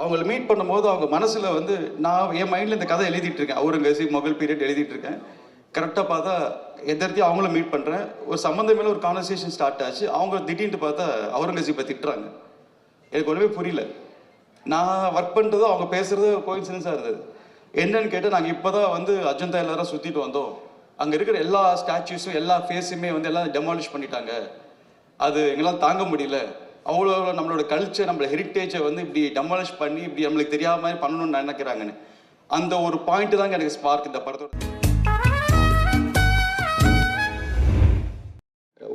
அவங்கள மீட் பண்ணும்போது அவங்க மனசில் வந்து நான் என் மைண்டில் இந்த கதை எழுதிட்டு இருக்கேன். அவுரங்கசீப் மொபைல் பீரியட் எழுதிட்டு இருக்கேன். கரெக்டாக பார்த்தா எதிர்த்தையும் அவங்களும் மீட் பண்ணுறேன் ஒரு சம்மந்தமே ஒரு கான்வர்சேஷன் ஸ்டார்ட் ஆச்சு. அவங்க திடீர்னு பார்த்தா அவுரங்கசீப்பை திட்டுறாங்க. எனக்கு ஒன்றுமே புரியல. நான் ஒர்க் பண்ணுறதோ அவங்க பேசுறது கோயின்சிடன்ஸாக இருந்தது. என்னன்னு கேட்டால் நாங்கள் இப்போ தான் வந்து அஜந்தா எல்லாரும் சுற்றிட்டு வந்தோம். அங்கே இருக்கிற எல்லா ஸ்டாச்சுஸும் எல்லா ஃபேஸுமே வந்து எல்லாம் டெமாலிஷ் பண்ணிட்டாங்க. அது எங்களால் தாங்க முடியல. அவ்வளோ நம்மளோட கல்ச்சர் நம்மளோட ஹெரிட்டேஜை வந்து இப்படி டெமாலிஷ் பண்ணி இப்படி நம்மளுக்கு தெரியாத மாதிரி பண்ணணும்னு நினைக்கிறாங்கன்னு. அந்த ஒரு பாயிண்ட் தாங்க எனக்கு ஸ்பார்க் இந்த படத்தோட.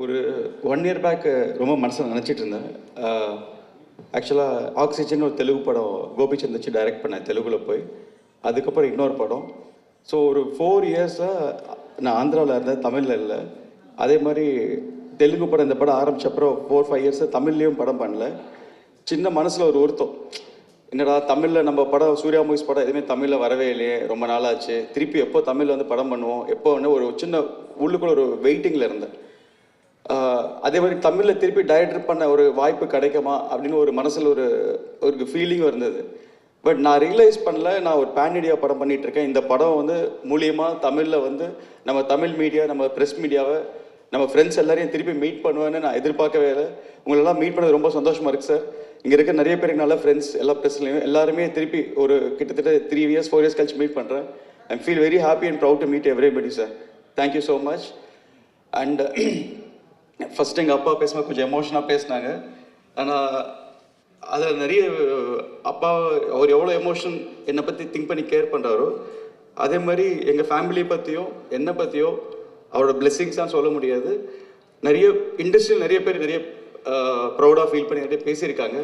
ஒரு ஒன் இயர் பேக் ரொம்ப மனசில் நினச்சிட்டு இருந்தேன். ஆக்சுவலாக ஆக்சிஜன் ஒரு தெலுங்கு படம் கோபிச்சந்த் வச்சு டைரக்ட் பண்ணேன் தெலுங்குல போய். அதுக்கப்புறம் இன்னொரு படம். ஸோ ஒரு ஃபோர் இயர்ஸாக நான் ஆந்திராவில் இருந்தேன் தமிழில் இல்லை. அதே மாதிரி தெலுங்கு படம் இந்த படம் ஆரம்பிச்ச அப்புறம் ஃபோர் ஃபைவ் இயர்ஸாக தமிழ்லேயும் படம் பண்ணல. சின்ன மனசில் ஒரு ஒருத்தம் என்னடா தமிழில் நம்ம படம் சூர்யா மூவிஸ் படம் எதுவுமே தமிழில் வரவே இல்லையே ரொம்ப நாளாச்சு. திருப்பி எப்போ தமிழில் வந்து படம் பண்ணுவோம்? எப்போ வந்து ஒரு சின்ன உள்ளுக்குள்ள ஒரு வெயிட்டிங்கில் இருந்தேன். அதே மாதிரி தமிழில் திருப்பி டைரக்டர் பண்ண ஒரு வாய்ப்பு கிடைக்குமா? அப்படின்னு ஒரு மனசில் ஒரு ஒரு ஃபீலிங் இருந்தது. பட் நான் ரியலைஸ் பண்ணல நான் ஒரு பேன் இண்டியா படம் பண்ணிகிட்ருக்கேன் இந்த படம் வந்து மூலியமாக தமிழில் வந்து நம்ம தமிழ் மீடியா நம்ம ப்ரெஸ் மீடியாவை நம்ம ஃப்ரெண்ட்ஸ் எல்லாரையும் திருப்பி மீட் பண்ணுவேன்னு நான் எதிர்பார்க்கவே இல்லை. உங்களெல்லாம் மீட் பண்ணது ரொம்ப சந்தோஷமா இருக்கு சார் இங்கே இருக்க நிறைய பேருக்கு நல்ல ஃப்ரெண்ட்ஸ் எல்லா ப்ரெஸ்லையும் எல்லாருமே திருப்பி ஒரு கிட்டத்தட்ட த்ரீ இயர்ஸ் ஃபோர் இயர்ஸ் கழிச்சு மீட் பண்ணுறேன் I'm feel very happy and proud to meet everybody sir thank you so much and first எங்கள் அப்பா பேசும்போது கொஞ்சம் எமோஷனாக பேசினாங்க. ஆனால் அதில் நிறைய அப்பா அவர் எவ்வளோ எமோஷன் என்னை பற்றி திங்க் பண்ணி கேர் பண்ணுறாரோ அதே மாதிரி எங்கள் ஃபேமிலியை பற்றியும் என்னை பற்றியோ அவரோட பிளெஸ்ஸிங்ஸ் தான் சொல்ல முடியாது. நிறைய இண்டஸ்ட்ரியில் நிறைய பேர் நிறைய ப்ரௌடாக ஃபீல் பண்ணி நிறைய பேசியிருக்காங்க.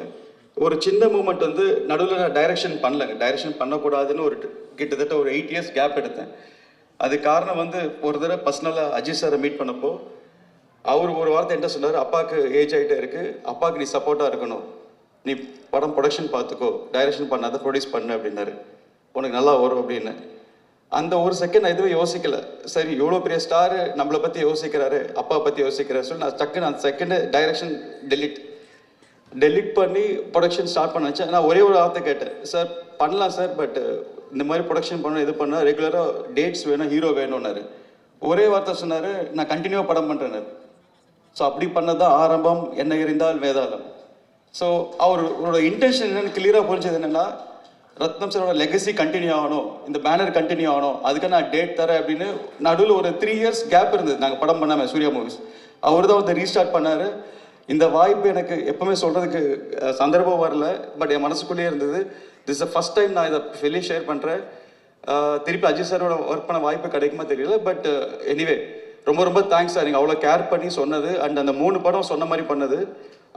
ஒரு சின்ன மூமெண்ட் வந்து நடுவில் நான் டைரக்ஷன் பண்ணலங்க. டைரக்ஷன் பண்ணக்கூடாதுன்னு ஒரு கிட்டத்தட்ட ஒரு எயிட் இயர்ஸ் கேப் எடுத்தேன். அது காரணம் வந்து ஒரு தடவை பர்சனலாக அஜித் சாரை மீட் பண்ணப்போ அவர் ஒரு வார்த்தை என்ன சொன்னார் அப்பாவுக்கு ஏஜ் ஆகிட்டே இருக்குது அப்பாவுக்கு நீ சப்போர்ட்டாக இருக்கணும். நீ படம் ப்ரொடக்ஷன் பார்த்துக்கோ. டைரக்ஷன் பண்ணாத ப்ரொடியூஸ் பண்ணு அப்படின்னாரு. உனக்கு நல்லா வரும் அப்படின்னு. அந்த ஒரு செகண்ட் நான் எதுவும் யோசிக்கல. சரி இவ்வளோ பெரிய ஸ்டாரு நம்மளை பற்றி யோசிக்கிறாரு அப்பா பற்றி யோசிக்கிறாரு சொல்லி நான் டக்குன்னு அந்த செகண்டு டைரக்ஷன் டெலிட் டெலிட் பண்ணி ப்ரொடக்ஷன் ஸ்டார்ட் பண்ண வச்சேன். நான் ஒரே ஒரு வார்த்தை கேட்டேன். சார் பண்ணலாம் சார் பட் இந்த மாதிரி ப்ரொடக்ஷன் பண்ண இது பண்ணால் ரெகுலராக டேட்ஸ் வேணும் ஹீரோ வேணும்னாரு. ஒரே வார்த்தை சொன்னார். நான் கண்டினியூவாக படம் பண்ணுறேன் ஸோ அப்படி பண்ணதான் ஆரம்பம் என்ன இருந்தால் வேதாளம். ஸோ அவர் அவரோட இன்டென்ஷன் என்னென்னு கிளியராக புரிஞ்சது என்னென்னா ரத்னம் சாரோட லெகசி கண்டினியூ ஆகணும். இந்த பேனர் கண்டினியூ ஆகணும். அதுக்கு நான் டேட் தரேன் அப்படின்னு நடுவில் ஒரு த்ரீ இயர்ஸ் கேப் இருந்தது. நாங்கள் படம் பண்ணாமல் சூர்யா மூவிஸ் அவர் தான் வந்து ரீஸ்டார்ட் பண்ணார். இந்த வாய்ப்பு எனக்கு எப்பவுமே சொல்கிறதுக்கு சந்தர்ப்பம் வரல. பட் என் மனசுக்குள்ளேயே இருந்தது. திஸ் ஃபர்ஸ்ட் டைம் நான் இதை வெளியே ஷேர் பண்ணுறேன் திருப்பி அஜித் சாரோட ஒர்க் பண்ண வாய்ப்பு கிடைக்குமா தெரியல. பட் எனிவே ரொம்ப ரொம்ப தேங்க்ஸ் சார் நீங்கள் அவ்வளோ கேர் பண்ணி சொன்னது. அண்ட் அந்த மூணு படம் சொன்ன மாதிரி பண்ணது.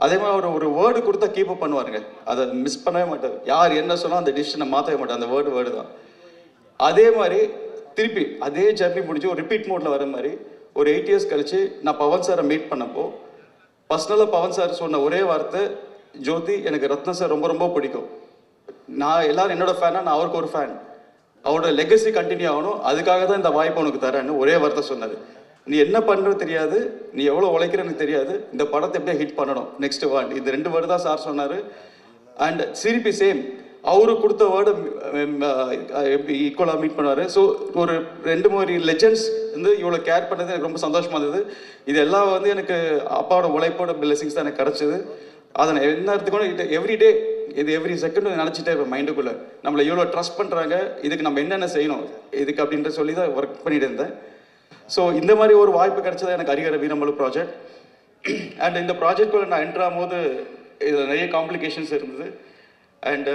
அதே மாதிரி அவர் ஒரு வேர்டு கொடுத்தா கீப் அப் பண்ணுவாருங்க. அதை மிஸ் பண்ணவே மாட்டார். யார் என்ன சொன்னால் அந்த டிசிஷனை மாற்றவே மாட்டார். அந்த வேர்டு வேர்டு தான். அதே மாதிரி திருப்பி அதே ஜர்னி முடிஞ்சு ஒரு ரிப்பீட் மோடில் வர மாதிரி ஒரு எயிட் இயர்ஸ் கழிச்சு நான் பவன் சாரை மீட் பண்ணப்போ பர்சனலாக பவன் சார் சொன்ன ஒரே வார்த்தை ஜோதி எனக்கு ரத்னம் சார் ரொம்ப ரொம்ப பிடிக்கும். நான் எல்லாரும் என்னோட ஃபேனாக நான் அவருக்கு ஒரு ஃபேன் அவரோட லெகசி கண்டினியூ ஆகணும். அதுக்காக தான் இந்த வாய்ப்பு உனக்கு தரேன்னு ஒரே வார்த்தை சொன்னது நீ என்ன பண்ணுறது தெரியாது. நீ எவ்வளோ உழைக்கிற எனக்கு தெரியாது. இந்த படத்தை எப்படியே ஹிட் பண்ணணும். நெக்ஸ்ட் வேர்ட் இது ரெண்டு வேர்டு தான் சார் சொன்னார். அண்ட் சிரிப்பி சேம் அவரு கொடுத்த வேர்டு எப்படி ஈக்குவலாக மீட் பண்ணுவார். ஸோ ஒரு ரெண்டு மூணு லெஜண்ட்ஸ் வந்து இவ்வளோ கேர் பண்ணது எனக்கு ரொம்ப சந்தோஷமாக இருந்தது. இது எல்லாம் வந்து எனக்கு அப்பாவோட உழைப்போட பிளெஸிங்ஸ் தான் எனக்கு கிடச்சிது. அதை நான் என்ன எடுத்துக்கணும் இது எவ்ரி டே இது எவ்ரி செகண்ட் நினச்சிட்டே இருப்பேன் மைண்டுக்குள்ளே நம்மளை இவ்வளோ ட்ரஸ்ட் பண்ணுறாங்க இதுக்கு நம்ம என்னென்ன செய்யணும்? இதுக்கு அப்படின்ற சொல்லி தான் ஒர்க் பண்ணிட்டு இருந்தேன். ஸோ இந்த மாதிரி ஒரு வாய்ப்பு கிடைச்சது எனக்கு அரிகர வீரமலு ப்ராஜெக்ட் அண்ட் இந்த ப்ராஜெக்ட்குள்ளே நான் என்ட்ராகும் போது இதில் நிறைய காம்ப்ளிகேஷன்ஸ் இருந்தது. அண்டு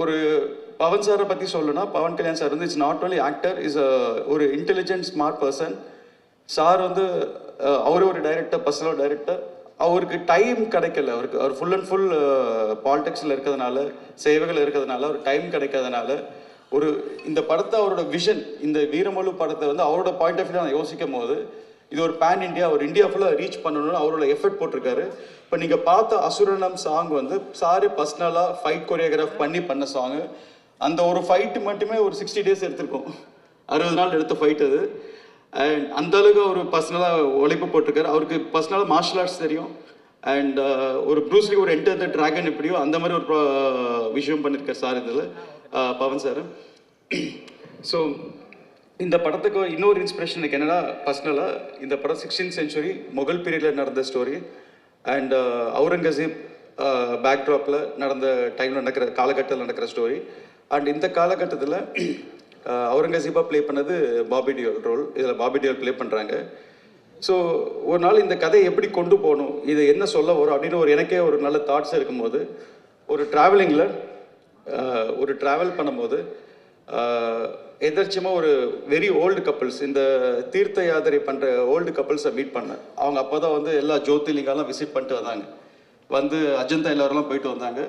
ஒரு பவன் சாரை பற்றி சொல்லணும்னா பவன் கல்யாண் சார் வந்து it's not only actor is ஒரு இன்டெலிஜென்ட் ஸ்மார்ட் பர்சன் சார் வந்து அவர் ஒரு டைரக்டர் பர்சனல் டைரக்டர் அவருக்கு டைம் கிடைக்கல. அவருக்கு அவர் ஃபுல் அண்ட் ஃபுல் பாலிடிக்ஸில் இருக்கிறதுனால சேவைகள் இருக்கிறதுனால அவர் டைம் கிடைக்காதனால ஒரு இந்த படத்தை அவரோட விஷன் இந்த வீரமலு படத்தை வந்து அவரோட பாயிண்ட் ஆஃப் வியூ நான் யோசிக்கும் போது இது ஒரு பேன் இந்தியா ஒரு இந்தியா ஃபுல்லாக ரீச் பண்ணணும்னு அவரோட எஃபர்ட் போட்டிருக்காரு. இப்போ நீங்கள் பார்த்த அசுரனம் சாங் வந்து சாரு பர்சனலாக ஃபைட் கொரியோகிராஃப் பண்ணி பண்ண சாங் அந்த ஒரு ஃபைட்டு மட்டுமே ஒரு சிக்ஸ்டி டேஸ் எடுத்திருக்கோம். அறுபது நாள் எடுத்த ஃபைட் அது. அண்ட் அந்த அளவுக்கு அவர் பர்சனலாக உழைப்பு போட்டிருக்காரு. அவருக்கு பர்சனலாக மார்ஷல் ஆர்ட்ஸ் தெரியும். அண்ட் ஒரு ப்ரூஸ்லி ஒரு என்டர் த ட்ராகன் எப்படியோ அந்த மாதிரி ஒரு விஷயம் பண்ணியிருக்கார் சார் இதில். பவன் சார். ஸோ இந்த படத்துக்கு இன்னொரு இன்ஸ்பிரேஷன் எனக்கு என்னென்னா பர்சனலாக இந்த படம் சிக்ஸ்டீன் சென்ச்சுரி முகல் பீரியடில் நடந்த ஸ்டோரி அண்ட் அவுரங்கசீப் பேக்ட்ராப்பில் நடந்த டைமில் நடக்கிற காலகட்டத்தில் நடக்கிற ஸ்டோரி அண்ட் இந்த காலகட்டத்தில் அவுரங்கசீப்பாக ப்ளே பண்ணது பாபி டியோல் ரோல் இதில் பாபி டியோல் ப்ளே பண்ணுறாங்க ஸோ ஒரு நாள் இந்த கதையை எப்படி கொண்டு போகணும் இது என்ன சொல்ல வரும் அப்படின்னு ஒரு எனக்கே ஒரு நல்ல தாட்ஸ் இருக்கும்போது ஒரு ட்ராவலிங்கில் ஒரு ட்ராவல் பண்ணும்போது எதர்ச்சியமாக ஒரு வெரி ஓல்டு கப்புள்ஸ் இந்த தீர்த்த யாத்திரை பண்ணுற ஓல்டு கப்புள்ஸை மீட் பண்ணேன். அவங்க அப்போ தான் வந்து எல்லா ஜோதிலிங்காலாம் விசிட் பண்ணிட்டு வந்தாங்க. வந்து அஜந்தா எல்லாரெல்லாம் போயிட்டு வந்தாங்க.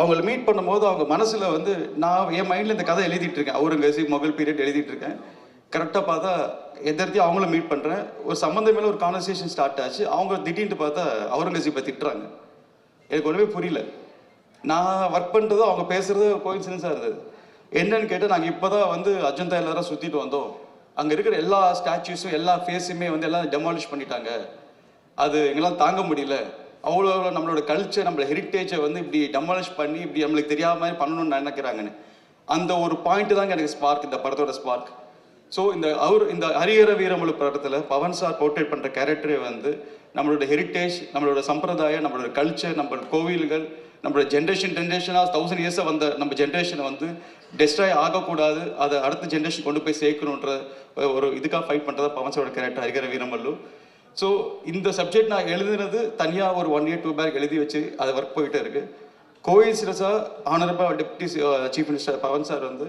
அவங்கள மீட் பண்ணும்போது அவங்க மனசில் வந்து நான் என் மைண்டில் இந்த கதை எழுதிட்டு இருக்கேன். அவுரங்கசீப் மொகல் பீரியட் எழுதிட்டு இருக்கேன். கரெக்டாக பார்த்தா எதிர்த்தி அவங்கள மீட் பண்ணுறேன் ஒரு சம்மந்த மேலே ஒரு கான்வர்சேஷன் ஸ்டார்ட் ஆச்சு. அவங்க திடீர்னு பார்த்தா அவுரங்கசீப்பை திட்டுறாங்க. எனக்கு ஒன்றுமே புரியல. நான் ஒர்க் பண்ணுறதும் அவங்க பேசுறது கோயின்சிடன்ஸாக இருந்தது. என்னன்னு கேட்டால் நாங்கள் இப்போ தான் வந்து அஜந்தா எல்லாரும் சுற்றிட்டு வந்தோம். அங்கே இருக்கிற எல்லா ஸ்டாச்சுஸும் எல்லா ஃபேஸுமே வந்து எல்லாம் டெமாலிஷ் பண்ணிட்டாங்க. அது எங்களால் தாங்க முடியல. அவ்வளோ நம்மளோட கல்ச்சர் நம்மளோட ஹெரிட்டேஜை வந்து இப்படி டெமாலிஷ் பண்ணி இப்படி நம்மளுக்கு தெரியாத மாதிரி பண்ணணும்னு நினைக்கிறாங்கன்னு. அந்த ஒரு பாயிண்ட் தாங்க எனக்கு ஸ்பார்க் இந்த படத்தோட ஸ்பார்க் ஸோ இந்த அவர் இந்த ஹரிஹர வீரமுழு படத்தில் பவன் சார் போர்ட்ரேட் பண்ணுற கேரக்டரே வந்து நம்மளோட ஹெரிட்டேஜ் நம்மளோட சம்பிரதாயம் நம்மளோட கல்ச்சர் நம்மளோட கோவில்கள் நம்மளோட ஜென்ரேஷன் ஜென்ரேஷனாக தௌசண்ட் இயர்ஸாக வந்த நம்ம ஜென்ரேஷனை வந்து டெஸ்ட்ராய் ஆகக்கூடாது. அதை அடுத்த ஜென்ரேஷன் கொண்டு போய் சேர்க்கணுன்ற ஒரு இதுக்காக ஃபைட் பண்ணுறதா பவன் கேரக்டர் ஹரிஹர வீரமல்லு. ஸோ இந்த சப்ஜெக்ட் நான் எழுதுனது தனியாக ஒரு ஒன் இயர் டூ பேக் எழுதி வச்சு அது ஒர்க் போயிட்டே இருக்கு. கோயின்சிடஸாக honourable deputy chief minister Pawan sir வந்து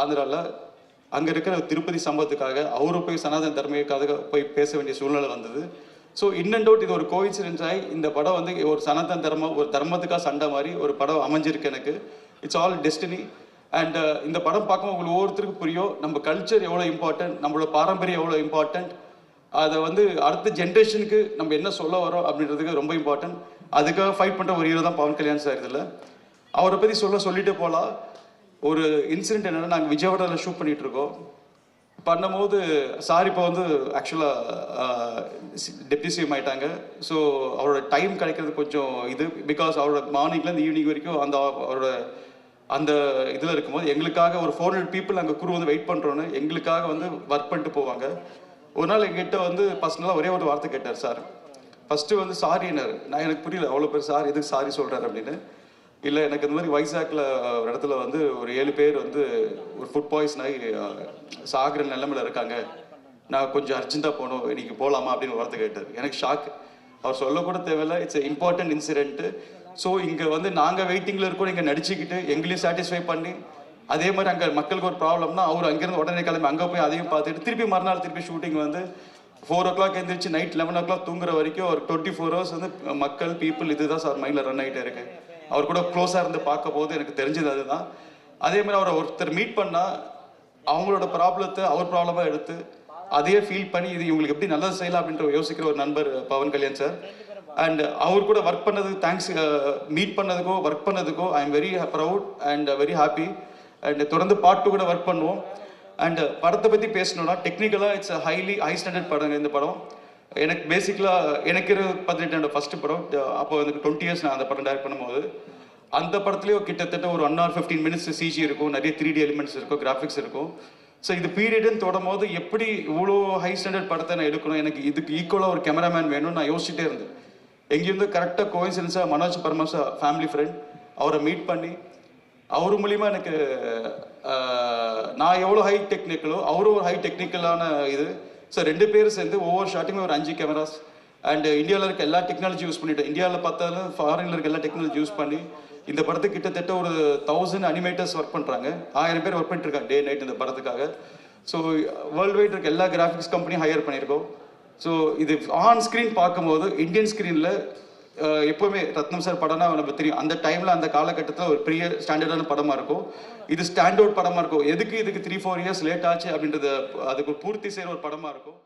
ஆந்திராவில் அங்கே இருக்கிற திருப்பதி சம்பவத்துக்காக அவரு போய் சனாதன தர்மியக்காக போய் பேச வேண்டிய சூழ்நிலை வந்தது. ஸோ இன் அண்ட் அவுட் இது ஒரு கோயின்சிடன்ஸ் ஆகி இந்த படம் வந்து ஒரு சனாதன தர்மம் ஒரு தர்மத்துக்காக சண்டை மாதிரி ஒரு படம் அமைஞ்சிருக்கு எனக்கு. இட்ஸ் ஆல் டெஸ்டினி அண்ட் இந்த படம் பார்க்கும்போது உங்களுக்கு ஒவ்வொருத்தருக்கும் புரியும். நம்ம கல்ச்சர் எவ்வளோ இம்பார்ட்டன்ட் நம்மளோட பாரம்பரியம் எவ்வளோ இம்பார்ட்டன்ட் அதை வந்து அடுத்த ஜென்ரேஷனுக்கு நம்ம என்ன சொல்ல வரோம் அப்படின்றதுக்கு ரொம்ப இம்பார்ட்டன்ட் அதுக்காக ஃபைட் பண்ணுற ஒரு ஹீரோ தான் பவன் கல்யாண் சார் இதில். அவரை பற்றி சொல்ல சொல்லிட்டு போகலாம் ஒரு இன்சிடென்ட் என்னென்னா நாங்கள் விஜயவாடாவில் ஷூட் பண்ணிகிட்ருக்கோம் இருக்கோம். பண்ணும்போது சார் இப்போ வந்து ஆக்சுவலாக டெப்டி சிஎம் ஆயிட்டாங்க. ஸோ அவரோட டைம் கிடைக்கிறது கொஞ்சம் இது பிகாஸ் அவரோட மார்னிங்லேருந்து ஈவினிங் வரைக்கும் அந்த அவரோட அந்த இதில் இருக்கும்போது எங்களுக்காக ஒரு ஃபோர் ஹண்ட்ரட் பீப்புள் அங்கே குரு வந்து வெயிட் பண்ணுறோன்னு எங்களுக்காக வந்து ஒர்க் பண்ணிட்டு போவாங்க. ஒரு நாள் எங்கிட்ட வந்து பர்சனலாக ஒரே ஒரு வார்த்தை கேட்டார் சார். ஃபஸ்ட்டு வந்து சாரினார் நான் எனக்கு புரியல அவ்வளோ பேர் சார் எதுக்கு சாரி சொல்கிறாரு அப்படின்னு. இல்லை எனக்கு இந்த மாதிரி வைசாக்கில் ஒரு இடத்துல வந்து ஒரு ஏழு பேர் வந்து ஒரு ஃபுட் பாய்சன் ஆகி சாகிற சாகுற இருக்காங்க. நான் கொஞ்சம் அர்ஜென்ட்டாக போகணும் இன்னைக்கு போகலாமா அப்படின்னு ஒரு வார்த்தை கேட்டார். எனக்கு ஷாக் அவர் சொல்லக்கூட தேவையில்ல. இட்ஸ் இம்பார்ட்டன்ட் இன்சிடென்ட்டு ஸோ இங்கே வந்து நாங்கள் வெயிட்டிங்கில் இருக்கோம். இங்கே நடிச்சுக்கிட்டு எங்களையும் சாட்டிஸ்ஃபை பண்ணி அதே மாதிரி அங்கே மக்களுக்கு ஒரு ப்ராப்ளம்னா அவர் அங்கேருந்து உடனே கிளம்பி அங்கே போய் அதையும் பார்த்துட்டு திருப்பி மறுநாள் திருப்பி ஷூட்டிங் வந்து ஃபோர் ஓ கிளாக் எழுந்திரிச்சு நைட் லெவன் ஓ கிளாக் தூங்குற வரைக்கும் ஒரு டுவெண்ட்டி ஃபோர் ஹவர்ஸ் வந்து மக்கள் பீப்புள் இதுதான் சார் மைண்டில் ரன் ஆகிட்டே இருக்குது அவர் கூட க்ளோஸாக இருந்து பார்க்க போது எனக்கு தெரிஞ்சது அதுதான். அதே மாதிரி அவரை ஒருத்தர் மீட் பண்ணால் அவங்களோட ப்ராப்ளத்தை அவர் ப்ராப்ளமாக எடுத்து அதையே ஃபீல் பண்ணி இது இவங்களுக்கு எப்படி நல்லது செய்யலாம் அப்படின்ற யோசிக்கிற ஒரு நண்பர் பவன் கல்யாண் சார். அண்ட் அவர் கூட ஒர்க் பண்ணதுக்கு தேங்க்ஸ் மீட் பண்ணதுக்கோ work பண்ணதுக்கோ I am very proud and very happy and தொடர்ந்து பாட்டு கூட ஒர்க் பண்ணுவோம். அண்ட் படத்தை பற்றி பேசணும்னா டெக்னிக்கலாக இட்ஸ் ஹைலி ஹை ஸ்டாண்டர்ட் படம் இந்த படம். எனக்கு பேசிக்கலாக எனக்கு பதினெட்டு ஃபஸ்ட்டு படம். அப்போ எனக்கு டுவெண்ட்டி இயர்ஸ் நான் அந்த படம் டைரக்ட் பண்ணும்போது அந்த படத்துலேயோ கிட்டத்தட்ட ஒரு one hour fifteen minutes CG இருக்கும் நிறைய த்ரீ டி எலிமெண்ட்ஸ் இருக்கும் கிராஃபிக்ஸ் இருக்கும். ஸோ இது பீரியடுன்னு தொடும் போது எப்படி இவ்வளோ ஹை ஸ்டாண்டர்ட் படத்தை நான் எடுக்கணும்? எனக்கு இதுக்கு ஈக்குவலாக ஒரு கேமராமேன் வேணும்னு நான் யோசிச்சுட்டே இருந்தேன். எங்கேருந்து கரெக்டாக கோயின்சிடன்ஸாக மனோஜ் பரமசா ஃபேமிலி ஃப்ரெண்ட் அவரை மீட் பண்ணி அவர் மூலிமா எனக்கு நான் எவ்வளோ ஹை டெக்னிக்கலோ அவரும் ஒரு ஹை டெக்னிக்கலான இது ஸோ ரெண்டு பேரும் சேர்ந்து ஒவ்வொரு ஷாட்டுமே ஒரு அஞ்சு கேமராஸ் அண்ட் இந்தியாவில் இருக்க எல்லா டெக்னாலஜி யூஸ் பண்ணிட்டோம். இந்தியாவில் பார்த்தாலும் ஃபாரினில் இருக்க எல்லா டெக்னாலஜி யூஸ் பண்ணி இந்த படத்துக்கு கிட்டத்தட்ட ஒரு தௌசண்ட் அனிமேட்டர்ஸ் ஒர்க் பண்ணுறாங்க ஆயிரம் பேர் ஒர்க் பண்ணிட்டு இருக்காங்க டே நைட் இந்த படத்துக்காக. ஸோ வேர்ல்டு வைட் இருக்க எல்லா கிராஃபிக்ஸ் கம்பெனியும் ஹையர் பண்ணியிருக்கோம். ஸோ இது ஆன் ஸ்க்ரீன் பார்க்கும்போது இந்தியன் ஸ்க்ரீனில் எப்போவுமே ரத்னம் சார் படம்னா நம்ம தெரியும். அந்த டைமில் அந்த காலகட்டத்தில் ஒரு பெரிய ஸ்டாண்டர்டான படமாக இருக்கும். இது ஸ்டாண்ட் அவுட் படமாக இருக்கும். எதுக்கு இதுக்கு த்ரீ ஃபோர் இயர்ஸ் லேட் ஆச்சு அப்படின்றத அதுக்கு பூர்த்தி செய்கிற ஒரு படமாக இருக்கும்.